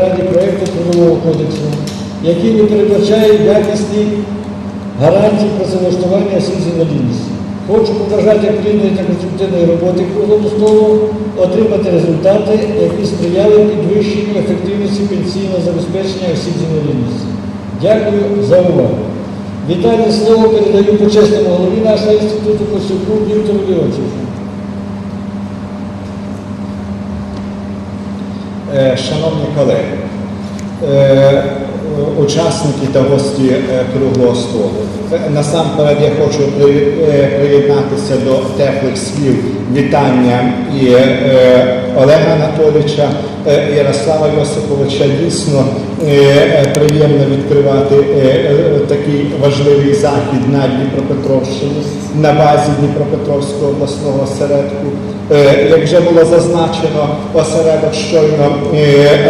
раді проєкту Трудового кодексу, який не передбачає якісні гарантії працевлаштування осіб з інвалідністю. Хочу побажати плідної та конструктивної роботи круглого столу, отримати результати, які сприяли підвищенню ефективності пенсійного забезпечення осіб з інвалідністю. Дякую за увагу. Вітальне слово передаю почесному голові нашого інституту Костюку Віктору Леонтьєву. Шановні колеги, е, учасники та гості е, круглого столу, е, насамперед я хочу е, приєднатися до теплих слів вітання і е, Олега Анатолійовича, е, Ярослава Йосиповича. Дійсно е, е, приємно відкривати е, е, такий важливий захід на Дніпропетровщині на базі Дніпропетровського обласного осередку. Е, Як вже було зазначено, осередок щойно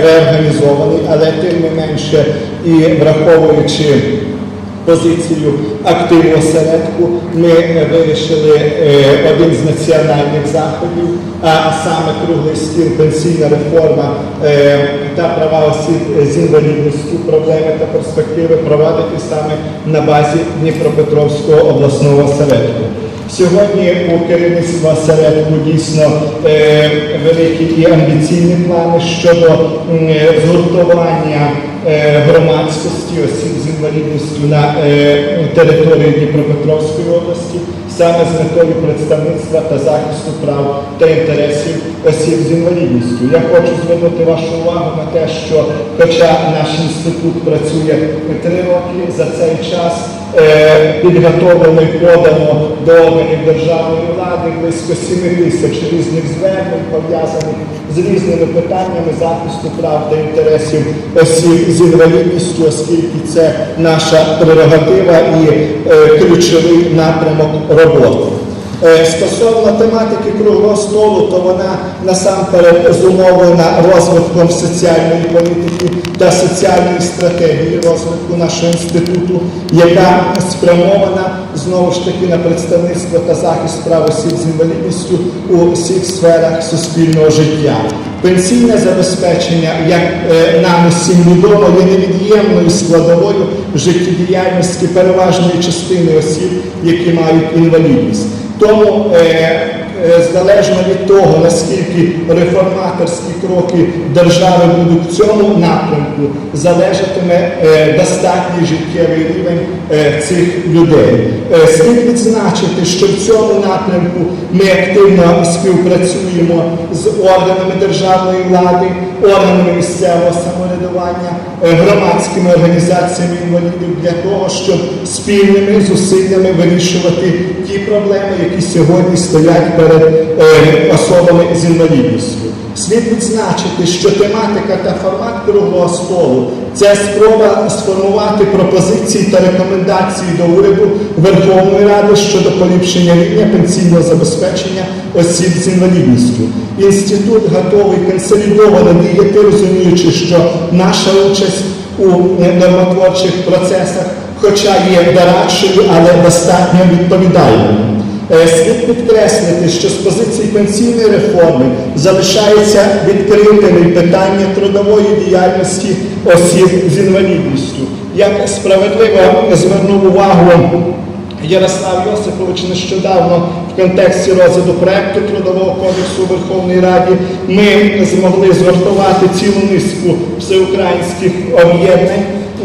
реорганізований, але тим не менше і враховуючи позицію активу осередку, ми е, вирішили е, один з національних заходів, а саме круглий стіл пенсійна реформа е, та права осіб з інвалідністю, проблеми та перспективи провадити саме на базі Дніпропетровського обласного осередку. Сьогодні у керівництва осередку дійсно великі і амбіційні плани щодо згуртування громадськості осіб з інвалідністю на е, території Дніпропетровської області, саме з метою представництва та захисту прав та інтересів осіб з інвалідністю. Я хочу звернути вашу увагу на те, що хоча наш інститут працює три роки, за цей час е, підготовлено і подано до органів державної влади близько 7 тисяч різних звернень, пов'язаних з різними питаннями захисту прав та інтересів осіб з інвалідністю, оскільки це наша прерогатива і е, ключовий напрямок роботи. Е, Стосовно тематики круглого столу, то вона насамперед зумовлена розвитком соціальної політики та соціальної стратегії розвитку нашого інституту, яка спрямована знову ж таки на представництво та захист прав осіб з інвалідністю у всіх сферах суспільного життя. Пенсійне забезпечення, як е, нам усім відомо, є невід'ємною складовою життєдіяльності переважної частини осіб, які мають інвалідність. Тому е, залежно від того, наскільки реформаторські кроки держави будуть в цьому напрямку, залежатиме е, достатній життєвий рівень е, цих людей. Е, слід відзначити, що в цьому напрямку ми активно співпрацюємо з органами державної влади, органами місцевого самоврядування, е, громадськими організаціями інвалідів для того, щоб спільними зусиллями вирішувати ті проблеми, які сьогодні стоять перед е, особами з інвалідністю. Слід відзначити, що тематика та формат круглого столу це спроба сформувати пропозиції та рекомендації до уряду Верховної Ради щодо поліпшення рівня пенсійного забезпечення осіб з інвалідністю. Інститут готовий консолідовано діяти, розуміючи, що наша участь у нормотворчих процесах, хоча є дорадчою, але достатньо відповідальною. Е, Слід підкреслити, що з позиції пенсійної реформи залишається відкритими питання трудової діяльності осіб з інвалідністю. Як справедливо звернув увагу Ярослав Йосипович нещодавно в контексті розгляду проекту Трудового кодексу у Верховній Раді, ми змогли згуртувати цілу низку всеукраїнських об'єднань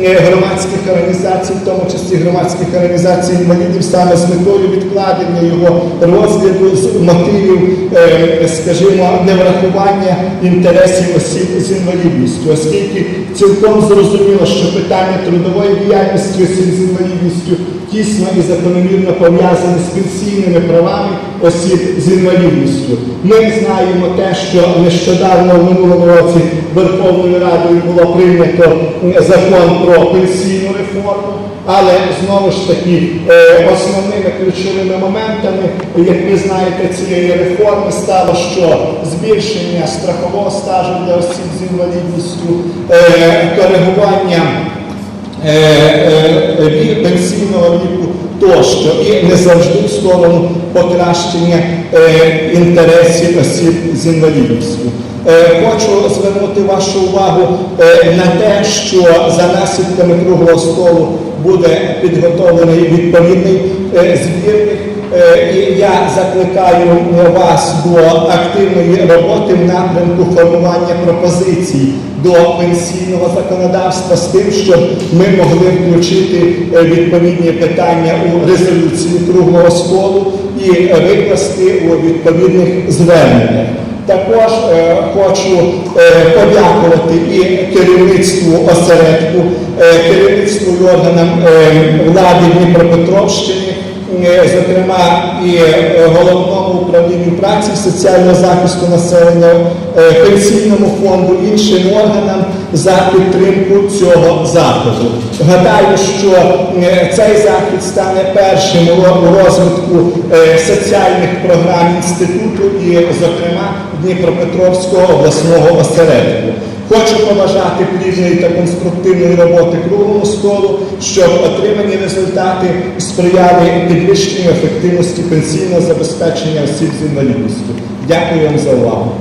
громадських організацій, в тому числі громадських організацій інвалідів, саме з метою відкладення його розгляду з мотивів, е, скажімо, неврахування інтересів осіб з інвалідністю, оскільки цілком зрозуміло, що питання трудової діяльності осіб з інвалідністю тісно і закономірно пов'язані з пенсійними правами осіб з інвалідністю. Ми знаємо те, що нещодавно в минулому році Верховною Радою було прийнято е, закон про пенсійну реформу. Але знову ж таки е, основними ключовими моментами, як ви знаєте, цієї реформи стало, що збільшення страхового стажу для осіб з інвалідністю, е, коригування пенсійного віку тощо і не завжди в сторону покращення е, інтересів осіб з інвалідністю. Е, Хочу звернути вашу увагу е, на те, що за наслідками круглого столу буде підготовлений відповідний е, збірник. Е, І я закликаю вас до активної роботи в напрямку формування пропозицій до пенсійного законодавства з тим, щоб ми могли включити е, відповідні питання у резолюцію круглого столу і викласти у відповідних зверненнях. Також е, хочу е, подякувати і керівництву осередку, е, керівництву і органам е, влади Дніпропетровщини, зокрема і е, головному управлінню праці соціального захисту населення, е, пенсійному фонду, іншим органам за підтримку цього заходу. Гадаю, що е, цей захід стане першим у розвитку соціальних програм інституту і, зокрема, Дніпропетровського обласного осередку. Хочу побажати плідної та конструктивної роботи круглому столу, щоб отримані результати сприяли підвищенню ефективності пенсійного забезпечення осіб з інвалідністю. Дякую вам за увагу.